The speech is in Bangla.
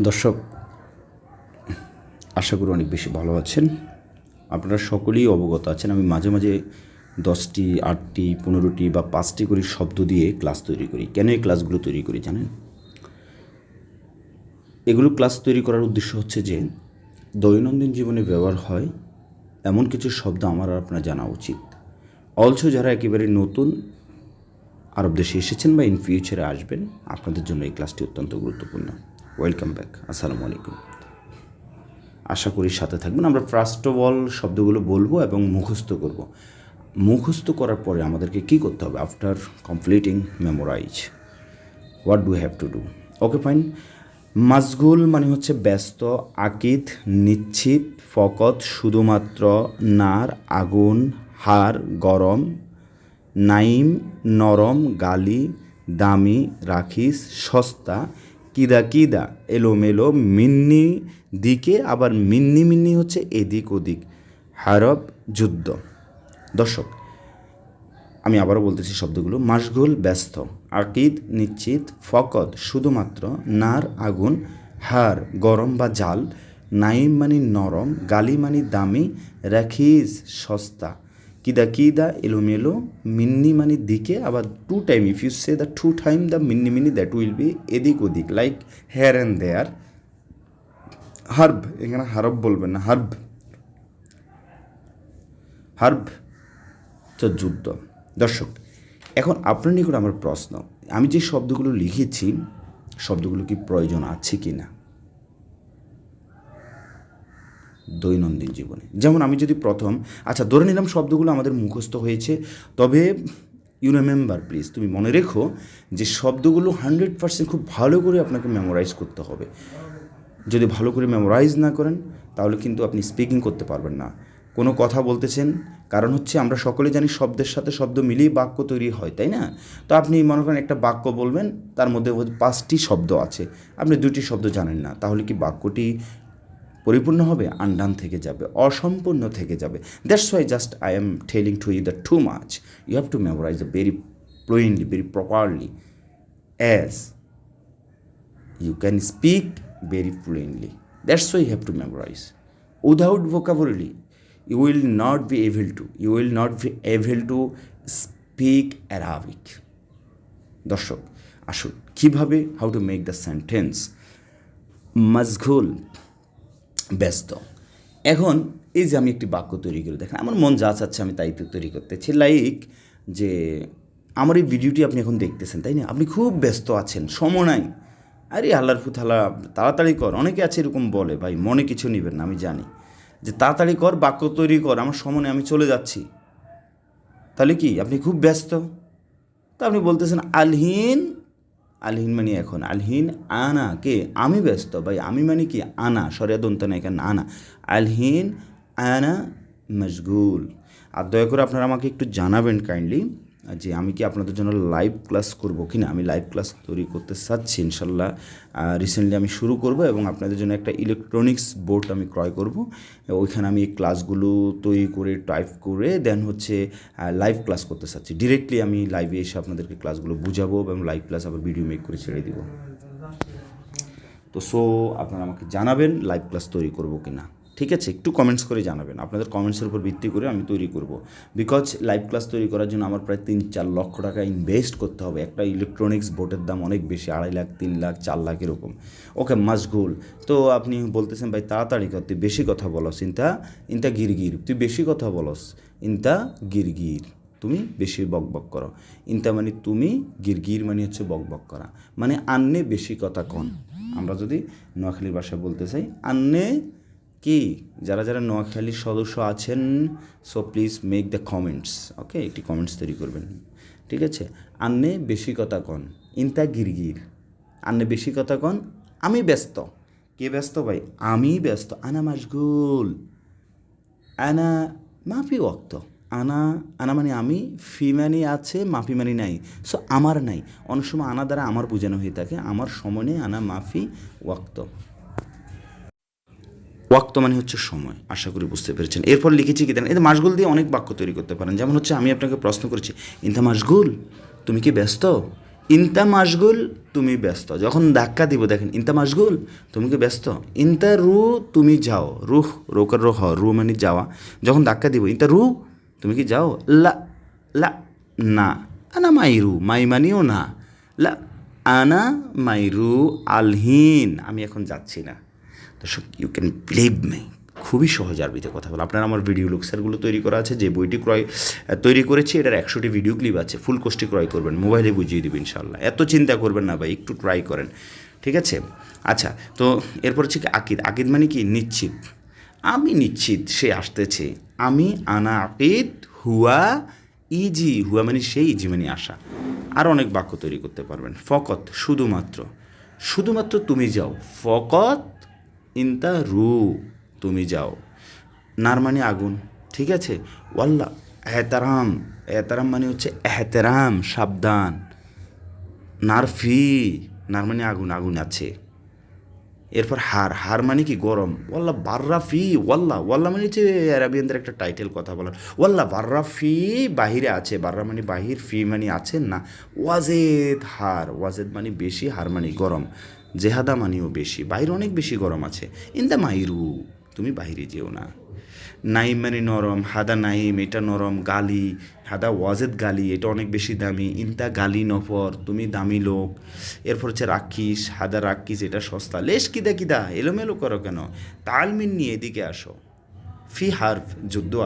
দর্শক, আশা করি অনেক বেশি ভালো আছেন। আপনারা সকলেই অবগত আছেন। আমি মাঝে মাঝে দশটি, আটটি, পনেরোটি বা পাঁচটি করে শব্দ দিয়ে ক্লাস তৈরি করি। কেন এই ক্লাসগুলো তৈরি করি জানেন? এগুলো ক্লাস তৈরি করার উদ্দেশ্য হচ্ছে যে, দৈনন্দিন জীবনে ব্যবহার হয় এমন কিছু শব্দ আমার আর আপনার জানা উচিত। অলসো যারা একেবারে নতুন আরব দেশে এসেছেন বা ইন ফিউচারে আসবেন, আপনাদের জন্য এই ক্লাসটি অত্যন্ত গুরুত্বপূর্ণ। ওয়েলকাম ব্যাক আসসালামু আলাইকুম আশা করি সাথে থাকবেন। আমরা ফার্স্ট অফ অল শব্দগুলো বলব এবং মুখস্থ করব। মুখস্থ করার পরে আমাদেরকে কী করতে হবে after completing memorize what do have to do okay fine মাসগুল মানে হচ্ছে ব্যস্ত, আকিদ নিশ্চিত ফকত, শুধুমাত্র, নার, আগুন, হার, গরম, নাইম, নরম, গালি, দামি, রাখিস, সস্তা কিদা কিদা, এলোমেলো, মিন্নি দিকে আবার মিন্নি মিন্নি হচ্ছে এদিক ওদিক। হারব, যুদ্ধ। দর্শক, আমি আবারও বলতেছি শব্দগুলো মাসগুল ব্যস্ত। আকিদ, নিশ্চিত, ফকত, শুধুমাত্র, নার, আগুন, হার, গরম বা জাল, নাইম মানে নরম, গালি মানে দামি রাখিস সস্তা। কিদা কিদা এলোমেলো, মিন্নি মানে দিকে, আবার two time if you say the two time the মিন্নি মিনি দ্যাট উইল বি এদিক ওদিক like here and there herb এখানে হারব বলবেন না হার্ব হার্ব তো যুদ্ধ। দর্শক, এখন আপনার নিকট আমার প্রশ্ন, আমি যে শব্দগুলো লিখেছি, শব্দগুলো কি প্রয়োজন আছে কি না দৈনন্দিন জীবনে। যেমন আমি যদি প্রথম আচ্ছা ধরে নিলাম শব্দগুলো আমাদের মুখস্থ হয়েছে, তবে ইউ রিমেম্বার প্লিজ তুমি মনে রেখো যে শব্দগুলো হান্ড্রেড পার্সেন্ট খুব ভালো করে আপনাকে মেমোরাইজ করতে হবে। যদি ভালো করে মেমোরাইজ না করেন, তাহলে কিন্তু আপনি স্পিকিং করতে পারবেন না। কোনো কথা বলতেছেন, কারণ হচ্ছে আমরা সকলে জানি শব্দের সাথে শব্দ মিলিয়ে বাক্য তৈরি হয়, তাই না? তো আপনি মনে করেন একটা বাক্য বলবেন, তার মধ্যে পাঁচটি শব্দ আছে। আপনি দুটি শব্দ জানেন না, তাহলে কি বাক্যটি পরিপূর্ণ হবে আন্ডান থেকে যাবে, অসম্পূর্ণ থেকে যাবে। That's why just I am telling to you the too much you have to memorize the very fluently very properly as you can speak very fluently that's why have to memorize without vocabulary you will not be able to you will not be able to speak Arabic দর্শক, আসুন, কীভাবে how to make the sentence মজঘুল ব্যস্ত। এখন এই যে আমি একটি বাক্য তৈরি করে দেখেন, আমার মন যা চাচ্ছে আমি তাই তৈরি করতেছি। লাইক যে আমার এই ভিডিওটি আপনি এখন দেখতেছেন, তাই না? আপনি খুব ব্যস্ত আছেন, সময় নাই। আরে আল্লাহর ফুথালা তাড়াতাড়ি কর। অনেকে আছে এরকম বলে, ভাই, মনে কিছু নেবেন না, আমি জানি। যে, তাড়াতাড়ি কর, বাক্য তৈরি কর, আমার সময় আমি চলে যাচ্ছি। তাহলে কি, আপনি খুব ব্যস্ত? তা আপনি বলতেছেন, আলহিন আলহিন মানে এখন? আলহিন আনা কে? আমি ব্যস্ত ভাই, আমি মানে কি? আনা সরিয়া দন্ত না এখানে আনা। আলহিন আনা মশগুল। আর দয়া করে আপনারা আমাকে একটু জানাবেন কাইন্ডলি যে আমি কি আপনাদের জন্য লাইভ ক্লাস করব কি না? আমি লাইভ ক্লাস তৈরি করতে চাচ্ছি, ইনশাল্লাহ রিসেন্টলি আমি শুরু করব এবং আপনাদের জন্য একটা ইলেকট্রনিক্স বোর্ড আমি ক্রয় করব। ওইখানে আমি ক্লাসগুলো তৈরি করে টাইপ করে দেন হচ্ছে লাইভ ক্লাস করতে চাচ্ছি। ডিরেক্টলি আমি লাইভে এসে আপনাদেরকে ক্লাসগুলো বুঝাবো এবং লাইভ ক্লাস আবার ভিডিও মেক করে ছেড়ে দিব। তো সো আপনারা আমাকে জানাবেন লাইভ ক্লাস তৈরি করব কি না। ঠিক আছে, একটু কমেন্টস করে জানাবেন। আপনাদের কমেন্টসের উপর ভিত্তি করে আমি তৈরি করব। বিকজ লাইভ ক্লাস তৈরি করার জন্য আমার প্রায় তিন চার লক্ষ টাকা ইনভেস্ট করতে হবে। একটা ইলেকট্রনিক্স বোর্ডের দাম অনেক বেশি, আড়াই লাখ, তিন লাখ, চার লাখ এরকম। ওকে মাসগুল। তো আপনি বলতেছেন, ভাই, তাড়াতাড়ি কর, তুই বেশি কথা বলস, ইনতা ইনতা গিরগির। তুই বেশি কথা বলস, ইনতা গিরগির। তুমি বেশি বক বকবক করো। ইনতা মানে তুমি, গিরগির মানে হচ্ছে বকবক করা। মানে আন্নে বেশি কথা কন। আমরা যদি নোয়াখালীর ভাষায় বলতে চাই, আন্নে কি? যারা যারা নোয়াখালীর সদস্য আছেন so please make the comments okay একটি কমেন্টস তৈরি করবেন, ঠিক আছে? আন্নে বেশি কথা কন, ইনতা গিরগির। আন্নে বেশি কথা কন, আমি ব্যস্ত। কে ব্যস্ত ভাই? আমি ব্যস্ত। আনা মাসগুল আনা মাফি ওক্ত আনা আনা মানে আমি, ফি মানে আছে, মাফি মানে নাই। সো আমার নাই। অনেক সময় আনা দ্বারা আমার বোঝানো হয়ে থাকে, আমার সময় নেই আনা মাফি ওয়াক্ত। ওয়াক্ত মানে হচ্ছে সময়। আশা করি বুঝতে পেরেছেন। এরপর লিখেছি কি দেন এই মাসগুল দিয়ে অনেক বাক্য তৈরি করতে পারেন। যেমন হচ্ছে আমি আপনাকে প্রশ্ন করেছি, ইন্তা মাসগুল? তুমি কি ব্যস্ত? ইন্তা মাসগুল, তুমি ব্যস্ত। যখন ধাক্কা দিব, দেখেন, ইন্তা মাসগুল, তুমি কি ব্যস্ত? ইন্তা রু, তুমি যাও। রুহ, রোকার রোহ, রু মানে যাওয়া। যখন ধাক্কা দিব, ইন্তা রু, তুমি কি যাও? লা লা, না। আনা মাইরু। মাই মানিও না। লা, আনা মাইরু আলহীন। আমি এখন যাচ্ছি না। দর্শক ইউ ক্যান বিলিভ মি খুবই সহজ আরবিতে কথা বলা। আপনার আমার ভিডিও লুকসারগুলো তৈরি করা আছে, যে বইটি ক্রয় তৈরি করেছি, এটার একশোটি ভিডিও ক্লিপ আছে ফুল কোর্সটি ক্রয় করবেন মোবাইলে বুঝিয়ে দেবেন ইনশাল্লাহ এত চিন্তা করবেন না ভাই, একটু ট্রাই করেন, ঠিক আছে? আচ্ছা তো এরপর হচ্ছে কি আকিদ। আকিদ মানে কি? নিশ্চিত। আমি নিশ্চিত সে আসতেছে। আমি আনা আকিদ, হুয়া ইজি। হুয়া মানে সেই ইজি মানে আসা আর অনেক বাক্য তৈরি করতে পারবেন। ফকত, শুধুমাত্র। শুধুমাত্র তুমি যাও। ফকত ইনতা রু তুমি যাও। নার মানে আগুন, ঠিক আছে? ওয়াল্লা এহতারাম এহতারাম মানে হচ্ছে এহতেরাম, সাবধান। নারফি নার মানে আগুন আগুন আছে। এরপর হার হার মানে কি? গরম। ওয়াল্লা বার্রাফি ওয়াল্লা ওয়াল্লা মানে হচ্ছে অ্যারাবিয়ানদের একটা টাইটেল কথা বলার। ওয়াল্লা বার্রাফি বাহিরে আছে। বার্রা মানে বাহির, ফি মানে আছেন না। ওয়াজেদ, হার। ওয়াজেদ মানে বেশি, হার মানে গরম। জেহাদা মানেও বেশি, বাইরে অনেক বেশি গরম আছে। ইন দ্য মাইরু, তুমি বাইরে যেও না। নাইম মানে নরম, হাদা নাইম, এটা নরম গালি, হাদা ওয়াজেদ গালি, এটা অনেক বেশি দামি। ইনতা গালি নফর, তুমি দামি লোক। এরপর হচ্ছে রাক্ষিস, হাদা রাক্ষিস, এটা সস্তা। লেশ কিদা কিদা, এলোমেলো করো কেন? তালমিন নিয়ে এদিকে আসো। ফি হার্ফ, যুদ্ধ